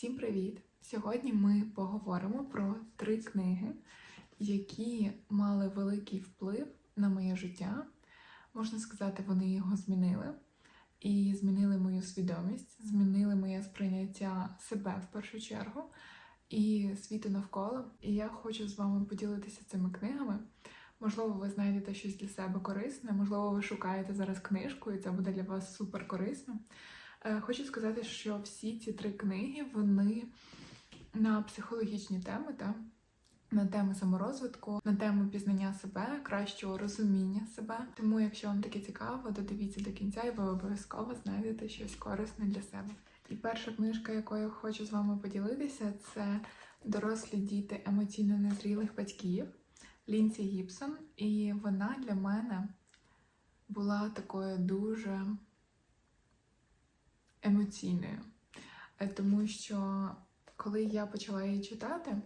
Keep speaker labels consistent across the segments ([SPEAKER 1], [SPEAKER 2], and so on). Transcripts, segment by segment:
[SPEAKER 1] Всім привіт! Сьогодні ми поговоримо про три книги, які мали великий вплив на моє життя. Можна сказати, вони його змінили і змінили мою свідомість, змінили моє сприйняття себе в першу чергу і світу навколо. І я хочу з вами поділитися цими книгами. Можливо, ви знайдете щось для себе корисне, можливо, ви шукаєте зараз книжку, і це буде для вас супер корисно. Е, Хочу сказати, що всі ці три книги вони на психологічні теми, та на тему саморозвитку, на тему пізнання себе, кращого розуміння себе. Тому, якщо вам таке цікаво, то дивіться до кінця, і ви обов'язково знайдете щось корисне для себе. І перша книжка, якою хочу з вами поділитися, це дорослі діти емоційно незрілих батьків Лінсі Гібсон. І вона для мене була такою дуже емоційною. Е, Тому що коли я почала її читати,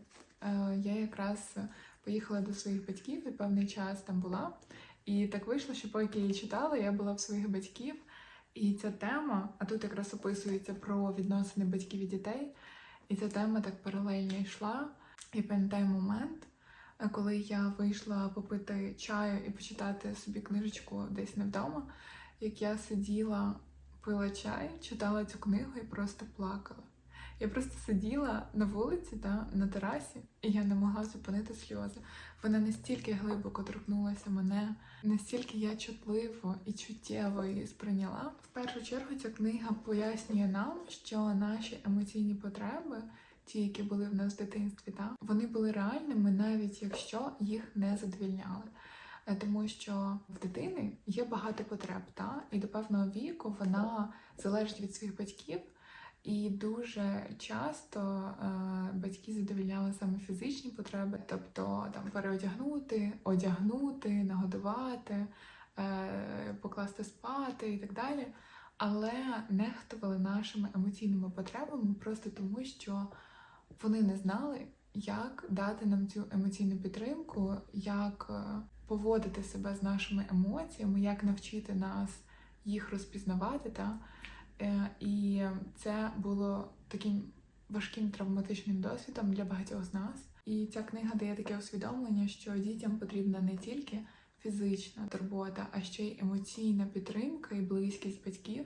[SPEAKER 1] е, я якраз поїхала до своїх батьків і певний час там була. І так вийшло, що поки я її читала, я була в своїх батьків. І ця тема, а тут якраз описується про відносини батьків і дітей. І ця тема так паралельно йшла. Я пам'ятаю момент, е, коли я вийшла попити чаю і почитати собі книжечку десь не вдома, як я сиділа пила чай, читала цю книгу і просто плакала. Я просто сиділа на вулиці та на терасі, і я не могла зупинити сльози. Вона настільки глибоко торкнулася мене, настільки я чутливо і чуттєво її сприйняла. В першу чергу ця книга пояснює нам, що наші емоційні потреби, ті, які були в нас в дитинстві, та вони були реальними, навіть якщо їх не задовільняли. Тому що в дитини є багато потреб, та і до певного віку вона залежить від своїх батьків, і дуже часто е, батьки задовільняли саме фізичні потреби, тобто там переодягнути, одягнути, нагодувати, е, покласти спати і так далі. Але нехтували нашими емоційними потребами просто тому, що вони не знали, як дати нам цю емоційну підтримку, як е, поводити себе з нашими емоціями, як навчити нас їх розпізнавати. Та? Е, І це було таким важким травматичним досвідом для багатьох з нас. І ця книга дає таке усвідомлення, що дітям потрібна не тільки фізична турбота, а ще й емоційна підтримка і близькість батьків.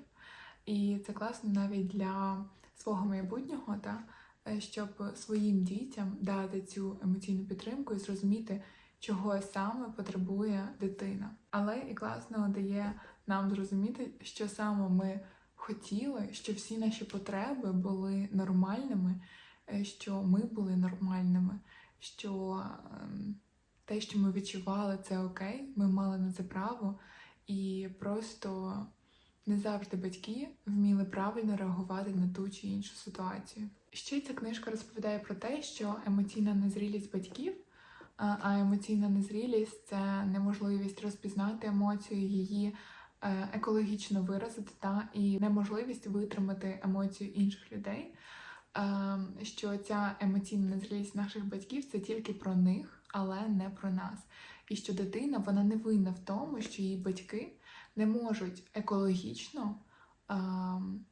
[SPEAKER 1] І це класно навіть для свого майбутнього, та е, щоб своїм дітям дати цю емоційну підтримку і зрозуміти, чого саме потребує дитина. Але і класно дає нам зрозуміти, що саме ми хотіли, що всі наші потреби були нормальними, е, що ми були нормальними, що ем, те, що ми відчували, це окей, ми мали на це право, і просто не завжди батьки вміли правильно реагувати на ту чи іншу ситуацію. Ще ця книжка розповідає про те, що емоційна незрілість батьків, а емоційна незрілість це неможливість розпізнати емоцію, її е, екологічно виразити та і неможливість витримати емоцію інших людей. Е, Що ця емоційна незрілість наших батьків це тільки про них, але не про нас. І що дитина вона не винна в тому, що її батьки не можуть екологічно ем,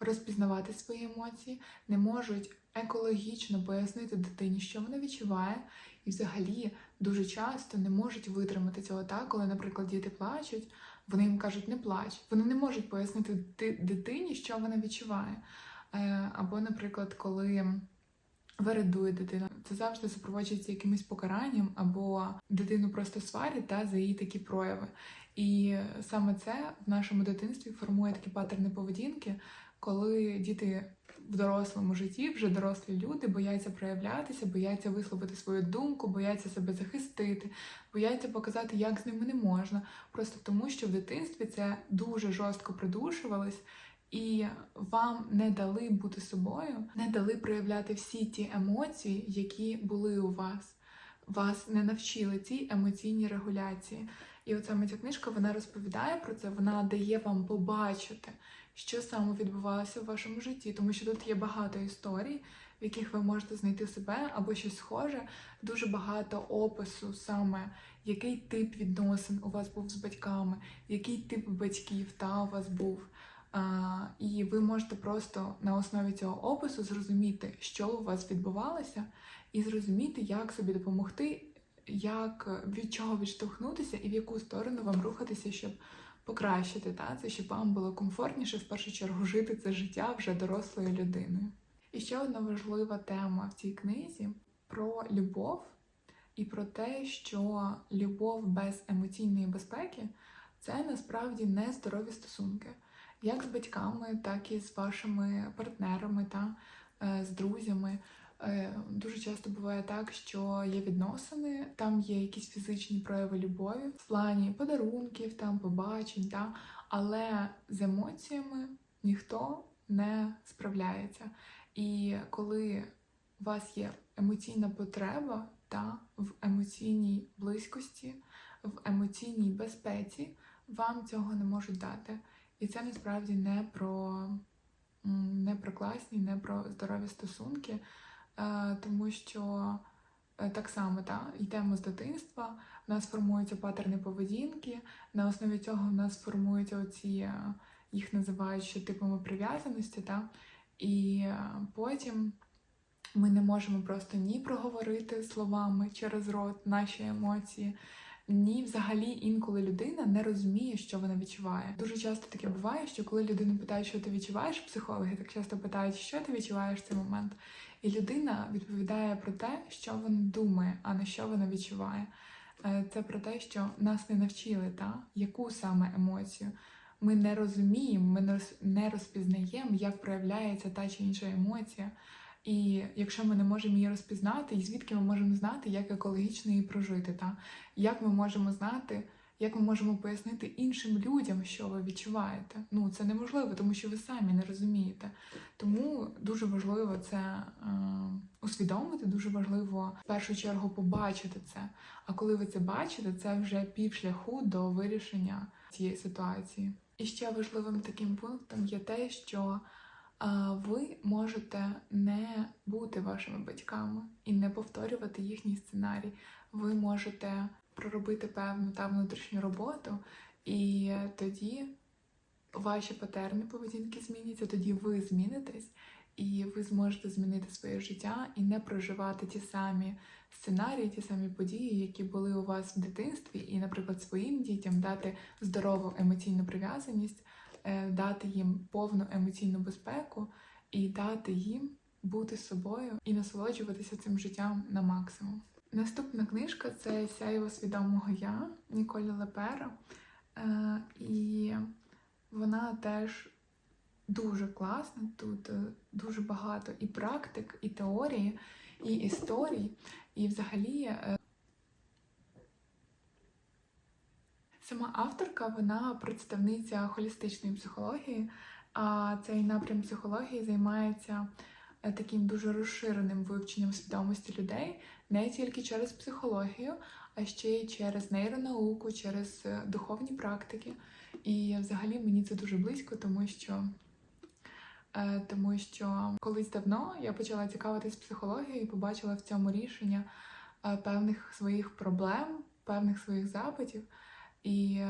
[SPEAKER 1] розпізнавати свої емоції, не можуть екологічно пояснити дитині, що вона відчуває, і взагалі дуже часто не можуть витримати цього так, коли, наприклад, діти плачуть, вони їм кажуть, не плач. Вони не можуть пояснити дитині, що вона відчуває. Е, Або, наприклад, коли вередує дитина, це завжди супроводжується якимось покаранням, або дитину просто сварять та за її такі прояви. І саме це в нашому дитинстві формує такі паттерни поведінки, коли діти в дорослому житті, вже дорослі люди, бояться проявлятися, бояться висловити свою думку, бояться себе захистити, бояться показати, як з ними не можна, просто тому, що в дитинстві це дуже жорстко придушувалось. І вам не дали бути собою, не дали проявляти всі ті емоції, які були у вас. Вас не навчили цій емоційній регуляції. І от саме ця книжка вона розповідає про це, вона дає вам побачити, що саме відбувалося в вашому житті, тому що тут є багато історій, в яких ви можете знайти себе або щось схоже, дуже багато опису, саме який тип відносин у вас був з батьками, який тип батьків та у вас був. А, і ви можете просто на основі цього опису зрозуміти, що у вас відбувалося, і зрозуміти, як собі допомогти, як від чого відштовхнутися і в яку сторону вам рухатися, щоб покращити та, це, щоб вам було комфортніше в першу чергу жити це життя вже дорослою людиною. І ще одна важлива тема в цій книзі про любов і про те, що любов без емоційної безпеки це насправді не здорові стосунки, як з батьками, так і з вашими партнерами та е, з друзями. Е, Дуже часто буває так, що є відносини, там є якісь фізичні прояви любові в плані подарунків, там побачень, та, але з емоціями ніхто не справляється. І коли у вас є емоційна потреба та в емоційній близькості, в емоційній безпеці, вам цього не можуть дати. І це насправді не про, не про класні, не про здорові стосунки, тому що е, так само та, йдемо з дитинства, в нас формуються паттерни поведінки, на основі цього в нас формуються оці, е, їх називають ще типами прив'язаності, та, і е, потім ми не можемо просто ні проговорити словами через рот наші емоції, ні, взагалі інколи людина не розуміє, що вона відчуває. Дуже часто таке буває, що коли людину питають, що ти відчуваєш, психологи так часто питають, що ти відчуваєш в цей момент. І людина відповідає про те, що вона думає, а не що вона відчуває. Е, Це про те, що нас не навчили, та яку саме емоцію. Ми не розуміємо, ми не розпізнаємо, як проявляється та чи інша емоція. І якщо ми не можемо її розпізнати, і звідки ми можемо знати, як екологічно її прожити, та як ми можемо знати, як ми можемо пояснити іншим людям, що ви відчуваєте. Ну це неможливо, тому що ви самі не розумієте. Тому дуже важливо це е, усвідомити, дуже важливо в першу чергу побачити це. А коли ви це бачите, це вже півшляху до вирішення цієї ситуації. І ще важливим таким пунктом є те, що а, ви можете не бути вашими батьками і не повторювати їхній сценарій. Ви можете проробити певну та внутрішню роботу, і тоді ваші патерни поведінки зміняться, тоді ви змінитесь, і ви зможете змінити своє життя і не проживати ті самі сценарії, ті самі події, які були у вас в дитинстві, і, наприклад, своїм дітям дати здорову емоційну прив'язаність, е, дати їм повну емоційну безпеку і дати їм бути собою і насолоджуватися цим життям на максимум. Наступна книжка це Сяєво свідомого я Ніколі Лепера. Е, і вона теж дуже класна. Тут е, дуже багато і практик, і теорії, і історій. І взагалі е, сама авторка вона представниця холістичної психології, а цей напрям психології займається таким дуже розширеним вивченням свідомості людей не тільки через психологію, а ще й через нейронауку, через е, духовні практики. І взагалі мені це дуже близько, тому що, е, тому що колись давно я почала цікавитись психологією і побачила в цьому рішення е, певних своїх проблем, певних своїх запитів. І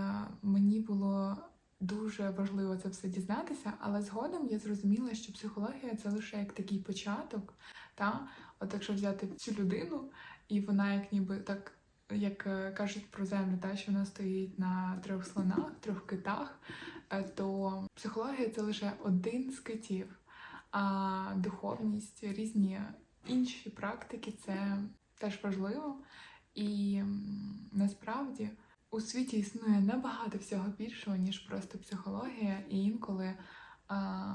[SPEAKER 1] мені було дуже важливо це все дізнатися, але згодом я зрозуміла, що психологія це лише як такий початок. Та? От якщо взяти цю людину, і вона як ніби так. Як е, кажуть про землю, та що вона стоїть на трьох слонах, трьох китах, е, то психологія це лише один з китів, а духовність, різні інші практики це теж важливо. І насправді у світі існує набагато всього більшого, ніж просто психологія, і інколи а,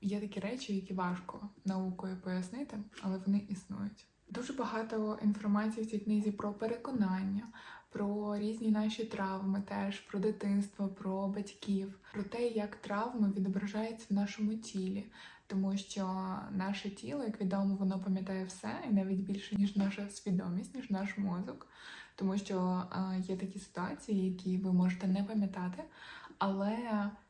[SPEAKER 1] є такі речі, які важко наукою пояснити, але вони існують. Дуже багато інформації в цій книзі про переконання, про різні наші травми, теж про дитинство, про батьків, про те, як травми відображаються в нашому тілі, тому що наше тіло, як відомо, воно пам'ятає все і навіть більше ніж наша свідомість, ніж наш мозок. Тому що е, є такі ситуації, які ви можете не пам'ятати, але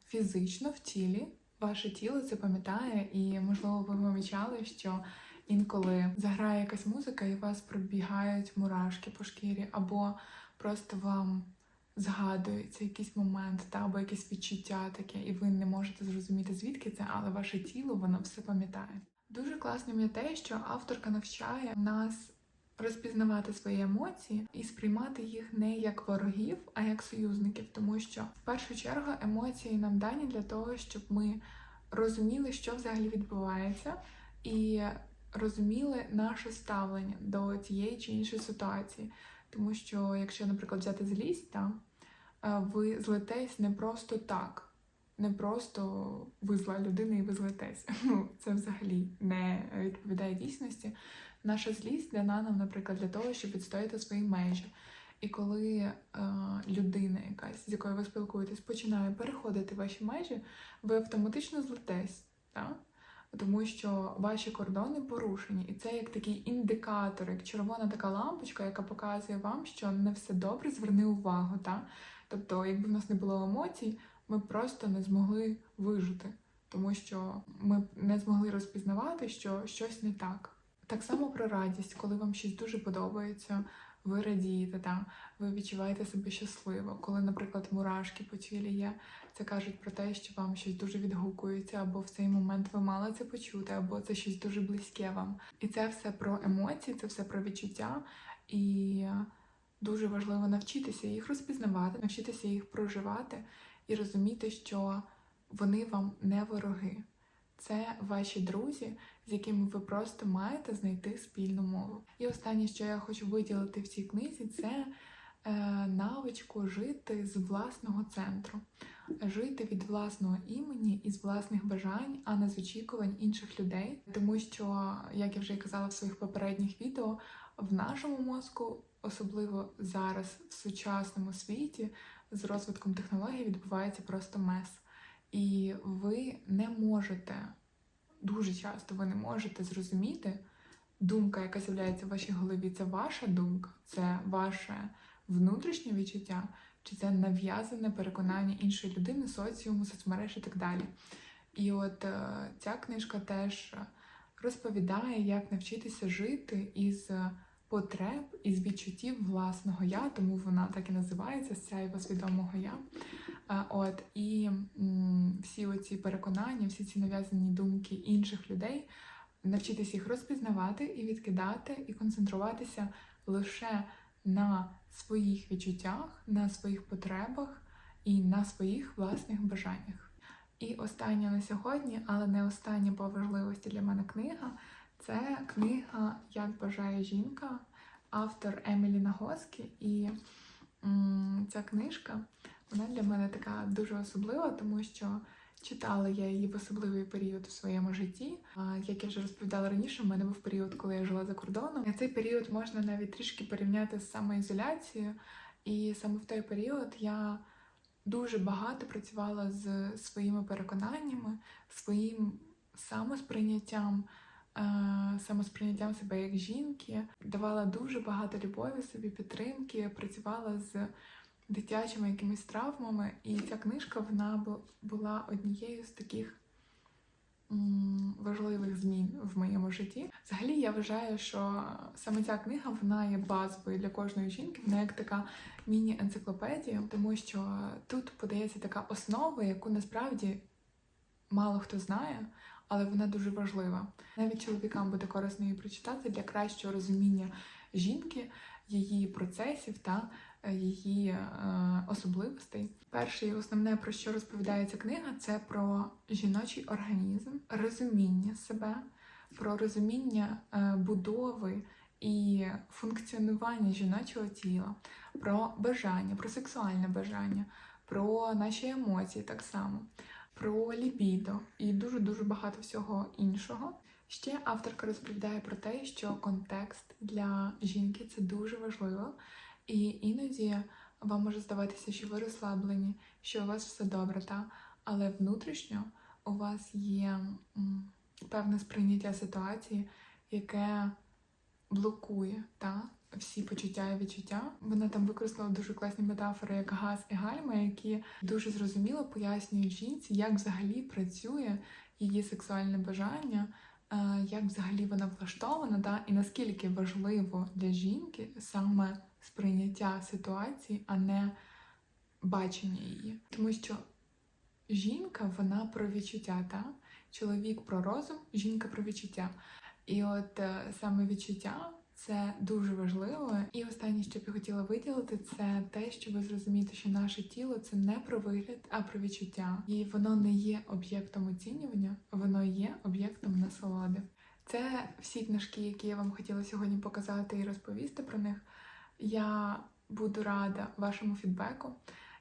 [SPEAKER 1] фізично в тілі ваше тіло це пам'ятає, і можливо ви помічали, що інколи заграє якась музика, і вас пробігають мурашки по шкірі, або просто вам згадується якийсь момент та або якесь відчуття таке, і ви не можете зрозуміти звідки це, але ваше тіло воно все пам'ятає. Дуже класним є те, що авторка навчає нас розпізнавати свої емоції і сприймати їх не як ворогів, а як союзників, тому що в першу чергу емоції нам дані для того, щоб ми розуміли, що взагалі відбувається, і розуміли наше ставлення до тієї чи іншої ситуації. Тому що, якщо, наприклад, взяти злість, та, е, ви злетесь не просто так, не просто ви зла людина і ви злетесь. Ну, це взагалі не відповідає дійсності. Наша злість дана нам, наприклад, для того, щоб відстояти свої межі. І коли е, людина якась, з якою ви спілкуєтесь, починає переходити ваші межі, ви автоматично злетесь, так? тому що ваші кордони порушені. І це як такий індикатор, як червона така лампочка, яка показує вам, що не все добре, зверни увагу. Так? Тобто, якби в нас не було емоцій, ми просто не змогли вижити, тому що ми не змогли розпізнавати, що щось не так. Так само про радість, коли вам щось дуже подобається, ви радієте, та, ви відчуваєте себе щасливо. Коли, наприклад, мурашки по тілі є, це кажуть про те, що вам щось дуже відгукується, або в цей момент ви мали це почути, або це щось дуже близьке вам. І це все про емоції, це все про відчуття. І дуже важливо навчитися їх розпізнавати, навчитися їх проживати і розуміти, що вони вам не вороги. Це ваші друзі, з якими ви просто маєте знайти спільну мову. І останнє, що я хочу виділити в цій книзі, це е, навичку жити з власного центру, жити від власного імені і з власних бажань, а не з очікувань інших людей. Тому що, як я вже казала в своїх попередніх відео, в нашому мозку, особливо зараз в сучасному світі, з розвитком технологій відбувається просто мес. І ви не можете дуже часто ви не можете зрозуміти, думка, яка з'являється в вашій голові, це ваша думка, це ваше внутрішнє відчуття, чи це нав'язане переконання іншої людини, соціуму, соцмереж і так далі. І от е, ця книжка теж розповідає, як навчитися жити із потреб, із відчуттів власного я, тому вона так і називається сяйво свідомого я. От і всі оці переконання, всі ці нав'язані думки інших людей, навчитися їх розпізнавати і відкидати, і концентруватися лише на своїх відчуттях, на своїх потребах і на своїх власних бажаннях. І остання на сьогодні, але не остання по важливості для мене книга це книга Як бажає жінка, автор Емілі Нагоскі. І м, ця книжка вона для мене така дуже особлива, тому що читала я її в особливий період в своєму житті. Як я вже розповідала раніше, в мене був період, коли я жила за кордоном. І цей період можна навіть трішки порівняти з самоізоляцією. І саме в той період я дуже багато працювала з своїми переконаннями, своїм самосприйняттям. Е, самосприйняттям себе як жінки, давала дуже багато любові собі, підтримки, працювала з дитячими якимись травмами. І ця книжка вона була однією з таких важливих змін в моєму житті. Взагалі, я вважаю, що саме ця книга вона є базовою для кожної жінки, вона як така міні-енциклопедія, тому що тут подається така основа, яку насправді мало хто знає. Але вона дуже важлива. Навіть чоловікам буде корисно її прочитати для кращого розуміння жінки, її процесів та її е, особливостей. Перше і основне, про що розповідається книга, це про жіночий організм, розуміння себе, про розуміння е, будови і функціонування жіночого тіла, про бажання, про сексуальне бажання, про наші емоції так само, про лібідо і дуже дуже багато всього іншого. Ще авторка розповідає про те, що контекст для жінки це дуже важливо. І іноді вам може здаватися, що ви розслаблені, що у вас все добре, та? але внутрішньо у вас є певне сприйняття ситуації, яке блокує та? всі почуття і відчуття. Вона там використала дуже класні метафори, як газ і гальма, які дуже зрозуміло пояснюють жінці, як взагалі працює її сексуальне бажання. Е, як взагалі вона влаштована, та, і наскільки важливо для жінки саме сприйняття ситуації, а не бачення її. Тому що жінка вона про відчуття, та? чоловік про розум, жінка про відчуття. І от е, саме відчуття це дуже важливо. І останнє, що б я хотіла виділити, це те, що ви зрозумієте, що наше тіло це не про вигляд, а про відчуття. І воно не є об'єктом оцінювання, воно є об'єктом насолоди. Це всі книжки, які я вам хотіла сьогодні показати і розповісти про них. Я буду рада вашому фідбеку.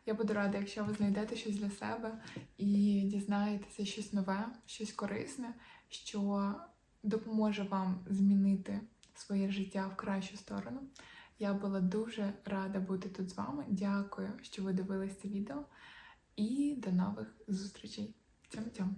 [SPEAKER 1] Я буду рада, якщо ви знайдете щось для себе і дізнаєтеся щось нове, щось корисне, що допоможе вам змінити своє життя в кращу сторону. Я була дуже рада бути тут з вами. Дякую, що ви дивились це відео. І до нових зустрічей. Цьом-цьом!